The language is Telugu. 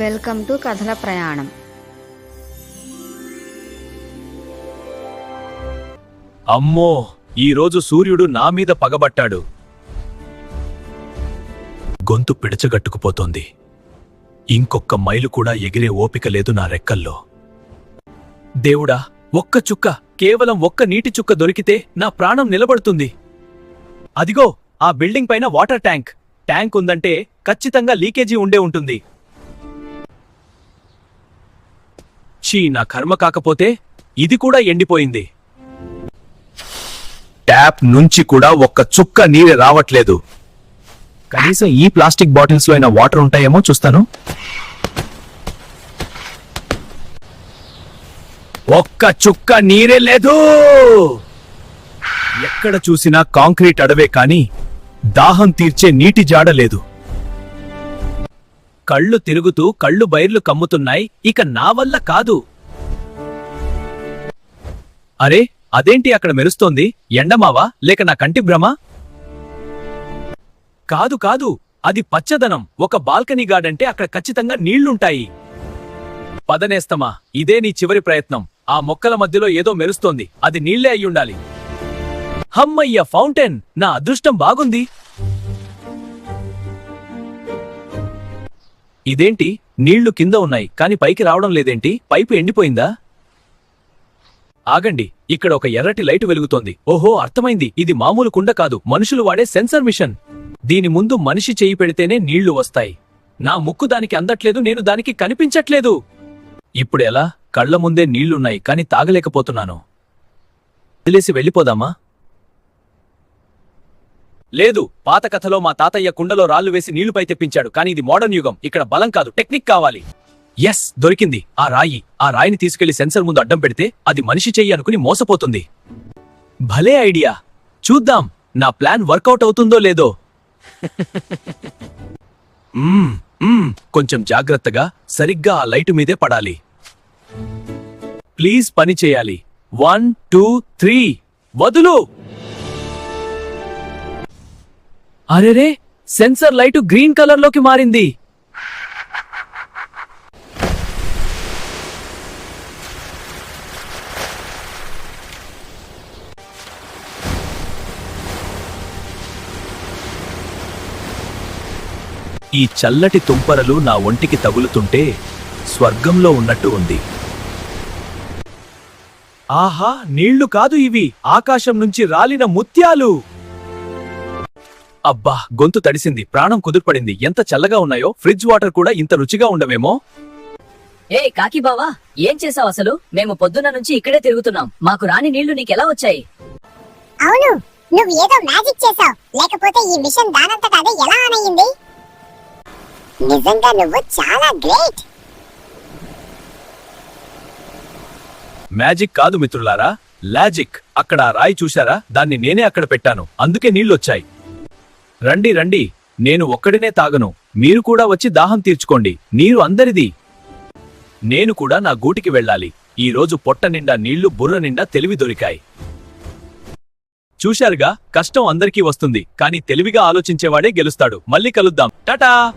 వెల్కమ్ టు కథల ప్రయాణం. అమ్మో ఈరోజు సూర్యుడు నా మీద పగబట్టాడు. గొంతు పిడచగట్టుకుపోతోంది. ఇంకొక్క మైలు కూడా ఎగిరే ఓపిక లేదు నా రెక్కల్లో. దేవుడా ఒక్క చుక్క కేవలం ఒక్క నీటి చుక్క దొరికితే నా ప్రాణం నిలబడుతుంది. అదిగో ఆ బిల్డింగ్ పైన వాటర్ ట్యాంక్. ట్యాంక్ ఉందంటే ఖచ్చితంగా లీకేజీ ఉండే ఉంటుంది. ఛీ నా కర్మ కాకపోతే ఇది కూడా ఎండిపోయింది. ట్యాప్ నుంచి కూడా ఒక్క చుక్క నీరు రావట్లేదు. కనీసం ఈ ప్లాస్టిక్ బాటిల్స్లో అయినా వాటర్ ఉంటాయేమో చూస్తాను. ఒక్క చుక్క నీరే లేదు! ఎక్కడ చూసినా కాంక్రీట్ అడవే కాని దాహం తీర్చే నీటి జాడ లేదు. కళ్ళు తిరుగుతూ కళ్ళు బైర్లు కమ్ముతున్నాయి. ఇక నా వల్ల కాదు. అరే అదేంటి అక్కడ మెరుస్తోంది? ఎండమావా లేక నా కంటి భ్రమ? కాదు కాదు. అది పచ్చదనం. ఒక బాల్కనీ గార్డంటే అక్కడ ఖచ్చితంగా నీళ్ళుంటాయి. పదనేస్తమా? ఇదే నీ చివరి ప్రయత్నం. ఆ మొక్కల మధ్యలో ఏదో మెరుస్తోంది. అది నీళ్ళే అయ్యుండాలి. హమ్మయ్య ఫౌంటైన్! నా అదృష్టం బాగుంది. ఇదేంటి? నీళ్ళు కింద ఉన్నాయి కాని పైకి రావడం లేదేంటి? పైపు ఎండిపోయిందా? ఆగండి ఇక్కడ ఒక ఎర్రటి లైటు వెలుగుతోంది. ఓహో అర్థమైంది. ఇది మామూలు కుండ కాదు. మనుషులు వాడే సెన్సర్ మిషన్. దీని ముందు మనిషి చేయి పెడితేనే నీళ్ళు వస్తాయి. నా ముక్కు దానికి అందట్లేదు నేను దానికి కనిపించట్లేదు. ఇప్పుడు ఎలా? కళ్ళ ముందే నీళ్ళున్నాయి కాని తాగలేకపోతున్నాను. వదిలేసి వెళ్ళిపోదామా? లేదు పాత కథలో మా తాతయ్య కుండలో రాళ్ళు వేసి నీళ్ళుపై తెప్పించాడు కానీ ఇది మోడర్న్ యుగం. ఇక్కడ బలం కాదు టెక్నిక్ కావాలి. ఎస్ దొరికింది. ఆ రాయి ఆ రాయిని తీసుకెళ్ళి సెన్సర్ ముందు అడ్డం పెడితే అది మనిషి చెయ్యి అనుకుని మోసపోతుంది. భలే ఐడియా. చూద్దాం నా ప్లాన్ వర్కౌట్ అవుతుందో లేదో. కొంచెం జాగ్రత్తగా సరిగ్గా ఆ లైటు మీదే పడాలి. ప్లీజ్ పని చేయాలి. వన్ టూ త్రీ వదులు! అరెరే సెన్సర్ లైటు గ్రీన్ కలర్లోకి మారింది. ఈ చల్లటి తుంపరలు నా ఒంటికి తగులుతుంటే స్వర్గంలో ఉన్నట్టు ఉంది. ఆహా నీళ్ళు కాదు ఇవి. ఆకాశం నుంచి రాలిన ముత్యాలు! అబ్బా గొంతు తడిసింది ప్రాణం కుదుర్పడింది. ఎంత చల్లగా ఉన్నాయో ఫ్రిడ్జ్ వాటర్ కూడా ఇంత రుచిగా ఉండవేమో. ఏ కాకి బావా ఏం చేసావు అసలు? మేము పొద్దున్న నుంచి ఇక్కడే తిరుగుతున్నాం. మాకు రాని నీళ్ళు నీకెలా వచ్చాయి? అవును నువ్వు ఏదో మ్యాజిక్ చేసావు లేకపోతే ఈ మిషన్ దానంతట అదే ఎలా ఆన్ అయ్యింది? నిజంగా నువ్వు చాలా గ్రేట్ మ్యాజిక్ కాదు మిత్రులారా లాజిక్ అక్కడ ఆ రాయి చూశారా? దాన్ని నేనే అక్కడ పెట్టాను. అందుకే నీళ్ళొచ్చాయి రండి రండి. నేను ఒక్కడినే తాగను. మీరు కూడా వచ్చి దాహం తీర్చుకోండి. నీరు అందరిది. నేను కూడా నా గూటికి వెళ్ళాలి. ఈ రోజు పొట్ట నిండా నీళ్ళు బుర్ర నిండా తెలివి దొరికాయి. చూశారుగా కష్టం అందరికీ వస్తుంది. కానీ తెలివిగా ఆలోచించేవాడే గెలుస్తాడు. మళ్ళీ కలుద్దాం. టాటా!